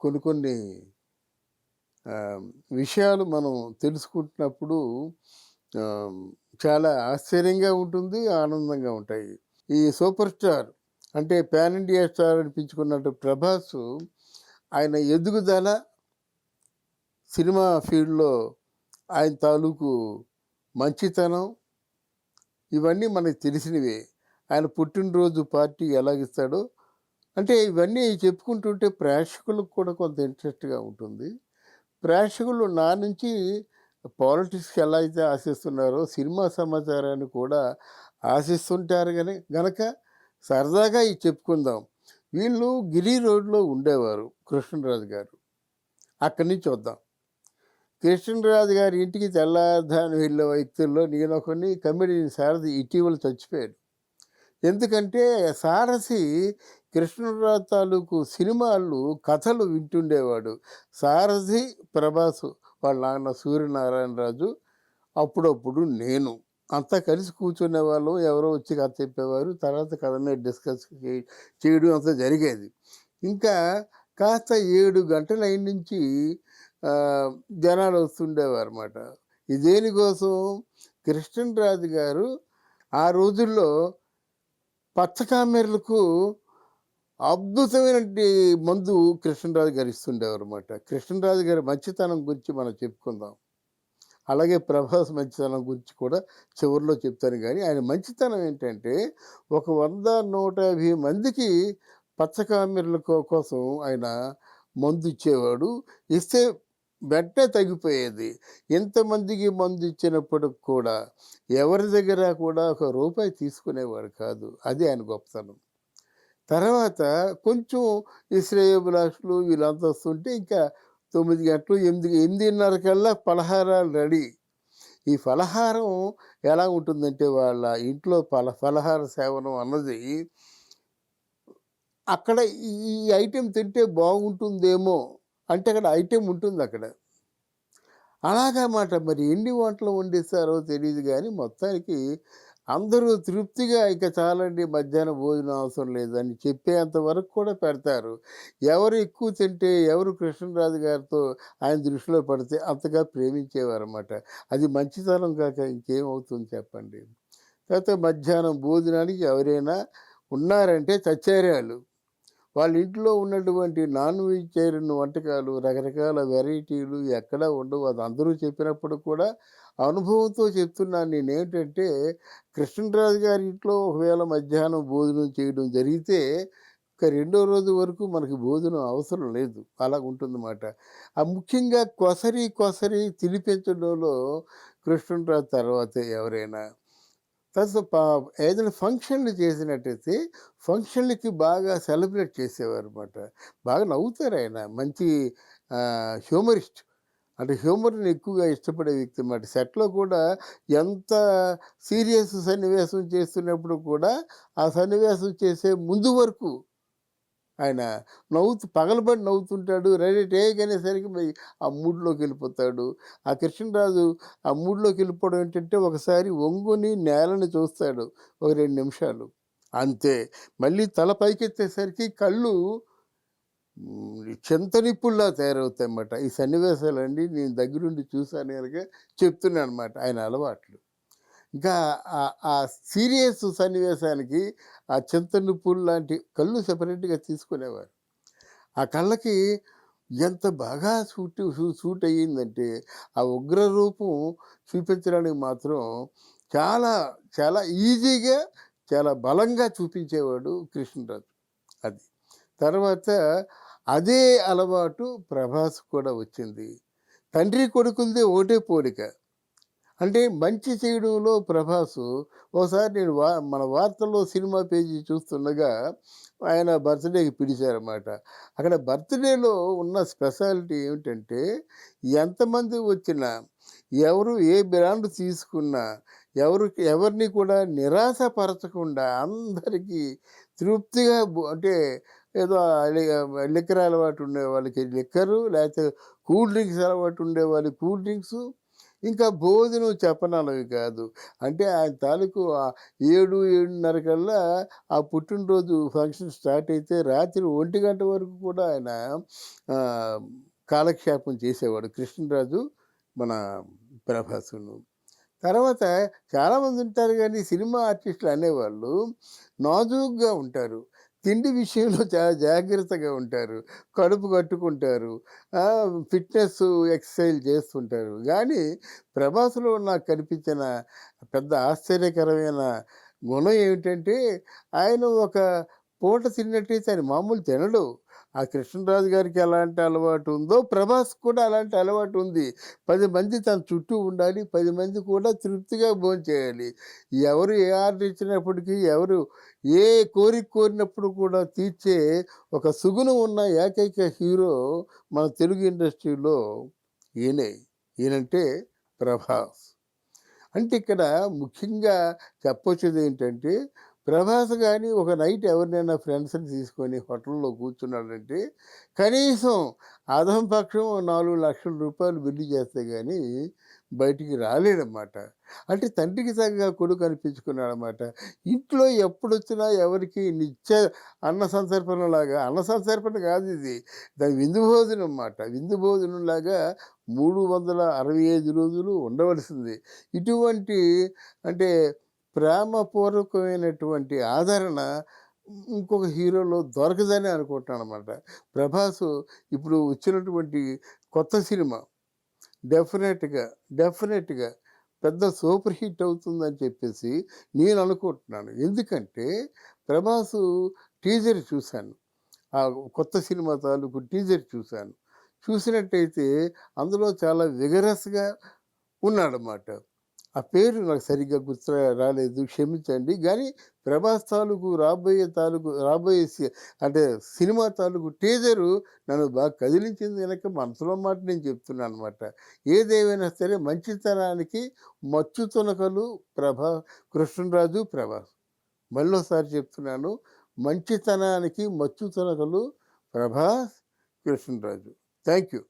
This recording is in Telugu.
కొన్ని కొన్ని విషయాలు మనం తెలుసుకుంటున్నప్పుడు చాలా ఆశ్చర్యంగా ఉంటుంది ఆనందంగా ఉంటాయి. ఈ సూపర్ స్టార్ అంటే పాన్ ఇండియా స్టార్ అనిపించుకున్నట్టు ప్రభాస్ ఆయన ఎదుగుదల సినిమా ఫీల్డ్లో ఆయన తాలూకు మంచితనం ఇవన్నీ మనకు తెలిసినవే. ఆయన పుట్టినరోజు పార్టీ ఎలాగిస్తాడో అంటే ఇవన్నీ చెప్పుకుంటుంటే ప్రేక్షకులకు కూడా కొంత ఇంట్రెస్ట్గా ఉంటుంది. ప్రేక్షకులు నా నుంచి పాలిటిక్స్కి ఎలా అయితే ఆశిస్తున్నారో సినిమా సమాచారాన్ని కూడా ఆశిస్తుంటారు కానీ గనక సరదాగా ఇది చెప్పుకుందాం. వీళ్ళు గిరి రోడ్లో ఉండేవారు కృష్ణరాజు గారు. అక్కడి నుంచి వద్దాం. కృష్ణరాజు గారి ఇంటికి తెల్లారుధాని వెళ్ళే వ్యక్తుల్లో నేను ఒకరిని కమెడియన్ సారథి ఇటీవల చచ్చిపోయాడు. ఎందుకంటే సారథి కృష్ణరాజు తాలూకు సినిమాలు కథలు వింటుండేవాడు. సారథి ప్రభాస్ వాళ్ళ నాన్న సూర్యనారాయణరాజు అప్పుడప్పుడు నేను. అంతా కలిసి కూర్చునే వాళ్ళం. ఎవరో వచ్చి కథ చెప్పేవారు. తర్వాత కథ మీద డిస్కస్ చేయడం అంతా జరిగేది. ఇంకా కాస్త ఏడు గంటల అయిన నుంచి జనాలు వస్తుండేవారు అనమాట ఇదేనికోసం కృష్ణరాజు గారు ఆ రోజుల్లో పచ్చకామెర్లకు అద్భుతమైన మందు కృష్ణరాజు గారు ఇస్తుండేవారు అనమాట కృష్ణరాజు గారి మంచితనం గురించి మనం చెప్పుకుందాం. అలాగే ప్రభాస్ మంచితనం గురించి కూడా చివరిలో చెప్తాను. కానీ ఆయన మంచితనం ఏంటంటే ఒక వంద నూట యాభై మందికి పచ్చకామెర్ల కోసం ఆయన మందు ఇచ్చేవాడు. ఇస్తే వెంటనే తగ్గిపోయేది. ఎంతమందికి మందు ఇచ్చినప్పటికి కూడా ఎవరి దగ్గర కూడా ఒక రూపాయి తీసుకునేవాడు కాదు. అది ఆయన గొప్పతనం. తర్వాత కొంచెం ఈ వీళ్ళంతా వస్తుంటే ఇంకా తొమ్మిది గంటలు ఎనిమిది ఎనిమిదిన్నర కల్లా పలహారాలు రెడీ. ఈ ఫలహారం ఎలా ఉంటుందంటే వాళ్ళ ఇంట్లో ఫల ఫలహార సేవనం అన్నది అక్కడ ఈ ఐటెం తింటే బాగుంటుందేమో అంటే అక్కడ ఐటెం ఉంటుంది అక్కడ. అలాగా మాట మరి ఎన్ని వంటలు వండిస్తారో తెలియదు కానీ మొత్తానికి అందరూ తృప్తిగా ఇక చాలండి మధ్యాహ్నం భోజనం అవసరం లేదని చెప్పేంత వరకు కూడా పెడతారు. ఎవరు ఎక్కువ తింటే ఎవరు కృష్ణరాజు గారితో ఆయన దృష్టిలో పడితే అంతగా ప్రేమించేవారు అన్నమాట అది మంచితనం కాక ఇంకేమవుతుంది చెప్పండి. తర్వాత మధ్యాహ్నం భోజనానికి ఎవరైనా ఉన్నారంటే చచ్చారే వాళ్ళ ఇంట్లో ఉన్నటువంటి నాన్ వెజిటేరియన్ వంటకాలు రకరకాల వెరైటీలు ఎక్కడా ఉండవు. అది అందరూ చెప్పినప్పుడు కూడా అనుభవంతో చెప్తున్నాను. నేనేంటంటే కృష్ణరాజు గారి ఇంట్లో ఒకవేళ మధ్యాహ్నం భోజనం చేయడం జరిగితే ఇక రెండో రోజు వరకు మనకి భోజనం అవసరం లేదు. అలా ఉంటుందన్నమాట. ఆ ముఖ్యంగా కొసరి కొసరి తినిపించడంలో కృష్ణరాజు తర్వాత ఎవరైనా తర్వాత ఏదైనా ఫంక్షన్లు చేసినట్టయితే ఫంక్షన్లకి బాగా సెలబ్రేట్ చేసేవారు అనమాట బాగా నవ్వుతారు ఆయన. మంచి హ్యూమరిస్ట్. అంటే హ్యూమర్ని ఎక్కువగా ఇష్టపడే వ్యక్తి అన్నమాట. సెట్లో కూడా ఎంత సీరియస్ సన్నివేశం చేస్తున్నప్పుడు కూడా ఆ సన్నివేశం చేసే ముందు వరకు ఆయన నవ్వుతూ పగలబడి నవ్వుతుంటాడు. రెడీ టేక్ మరి ఆ మూడ్లోకి వెళ్ళిపోతాడు. ఆ కృష్ణరాజు ఆ మూడ్లోకి వెళ్ళిపోవడం ఏంటంటే ఒకసారి ఒంగుని నేలని చూస్తాడు ఒక రెండు నిమిషాలు. అంతే. మళ్ళీ తల పైకెత్తేసరికి కళ్ళు మ్, చింతనిప్పుల్లా తయారవుతాయి అన్నమాట ఈ సన్నివేశాలన్నీ నేను దగ్గరుండి చూశాను కనుక చెప్తున్నాను అనమాట ఆయన అలవాట్లు. ఇంకా ఆ- సీరియస్ సన్నివేశానికి ఆ చింతనిప్పులు లాంటి కళ్ళు సెపరేట్గా తీసుకునేవారు. ఆ కళ్ళకి ఎంత బాగా సూట్ సూట్ అయ్యిందంటే ఆ ఉగ్ర రూపం చూపించడానికి మాత్రం చాలా చాలా ఈజీగా చాలా బలంగా చూపించేవాడు కృష్ణరాజు అది. తర్వాత అదే అలవాటు ప్రభాస్ కూడా వచ్చింది. తండ్రి కొడుకులది ఒకటే పోలిక. అంటే మంచి చేయడంలో ప్రభాసు ఒకసారి నేను వా మన వార్తల్లో సినిమా పేజీ చూస్తుండగా ఆయన బర్త్డేకి పిలిచారన్నమాట. అక్కడ బర్త్డేలో ఉన్న స్పెషాలిటీ ఏమిటంటే ఎంతమంది వచ్చినా ఎవరు ఏ బ్రాండ్ తీసుకున్నా ఎవరు ఎవరిని కూడా నిరాశపరచకుండా అందరికీ తృప్తిగా అంటే ఏదో లిక్కర్ అలవాటు ఉండే వాళ్ళకి లిక్కరు లేకపోతే కూల్ డ్రింక్స్ అలవాటు ఉండే వాళ్ళకి కూల్ డ్రింక్స్ ఇంకా భోజనం చెప్పనాలవి కాదు. అంటే ఆయన తాలూకు ఏడు ఏడున్నర కల్లా ఆ పుట్టినరోజు ఫంక్షన్ స్టార్ట్ అయితే రాత్రి ఒంటి గంట వరకు కూడా ఆయన కాలక్షేపం చేసేవాడు. కృష్ణరాజు మన ప్రభాసును. తర్వాత చాలామంది ఉంటారు కానీ సినిమా ఆర్టిస్టులు అనేవాళ్ళు నాజూగ్గా ఉంటారు. తిండి విషయంలో చాలా జాగ్రత్తగా ఉంటారు. కడుపు కట్టుకుంటారు. ఫిట్‌నెస్ ఎక్సర్‌సైజ్ చేస్తుంటారు. కానీ ప్రభాస్‌లో నాకు కనిపించిన పెద్ద ఆశ్చర్యకరమైన గుణం ఏమిటంటే ఆయన ఒక పూట తిన్నట్టయితే ఆయన మామూలు తినడు. ఆ కృష్ణరాజు గారికి ఎలాంటి అలవాటు ఉందో ప్రభాస్ కూడా అలాంటి అలవాటు ఉంది. పది మంది తన చుట్టూ ఉండాలి. పది మంది కూడా తృప్తిగా భోంచేయాలి. ఎవరు ఏ ఆర్డర్ ఇచ్చినప్పటికీ ఎవరు ఏ కోరిక కోరినప్పుడు కూడా తీర్చే ఒక సుగుణం ఉన్న ఏకైక హీరో మన తెలుగు ఇండస్ట్రీలో ఈయనే. ఈయనంటే ప్రభాస్. అంటే ఇక్కడ ముఖ్యంగా చెప్పొచ్చేదేంటంటే ప్రభాస్ కానీ ఒక నైట్ ఎవరినైనా ఫ్రెండ్స్‌ని తీసుకొని హోటల్‌లో కూర్చున్నాడంటే కనీసం అదం పక్షం నాలుగు లక్షల రూపాయలు బిల్లు చేస్తే కానీ బయటికి రాలేడన్నమాట అంటే తండ్రికి తగ్గ కొడుకు అనిపించుకున్నాడనమాట. ఇంట్లో ఎప్పుడొచ్చినా ఎవరికి నిత్య అన్న సంతర్పణలాగా అన్న సంతర్పణ ఇది దాని విందు భోజనం అన్నమాట విందు భోజనంలాగా 365 రోజులు ఉండవలసింది. ఇటువంటి అంటే ప్రేమపూర్వకమైనటువంటి ఆదరణ ఇంకొక హీరోలో దొరకదని అనుకుంటున్నాననమాట. ప్రభాసు ఇప్పుడు వచ్చినటువంటి కొత్త సినిమా డెఫినెట్‌గా, డెఫినెట్‌గా పెద్ద సూపర్ హిట్ అవుతుందని చెప్పేసి నేను అనుకుంటున్నాను. ఎందుకంటే ప్రభాసు టీజర్ చూశాను. ఆ కొత్త సినిమా తాలూకు టీజర్ చూశాను. చూసినట్టయితే అందులో చాలా విగరస్‌గా ఉన్నాడనమాట. ఆ పేరు నాకు సరిగ్గా గుర్తు రాలేదు క్షమించండి. కానీ ప్రభాస్ తాలూకు రాబోయే తాలూకు రాబోయే సి అంటే సినిమా తాలూకు టీజరు నన్ను బాగా కదిలించింది గనక మనసులో మాట నేను చెప్తున్నాను అనమాట ఏదేమైనా సరే మంచితనానికి మచ్చు తునకలు ప్రభా కృష్ణరాజు, ప్రభాస్. మళ్ళోసారి చెప్తున్నాను. మంచితనానికి మచ్చు తునకలు ప్రభాస్, కృష్ణరాజు. Thank you.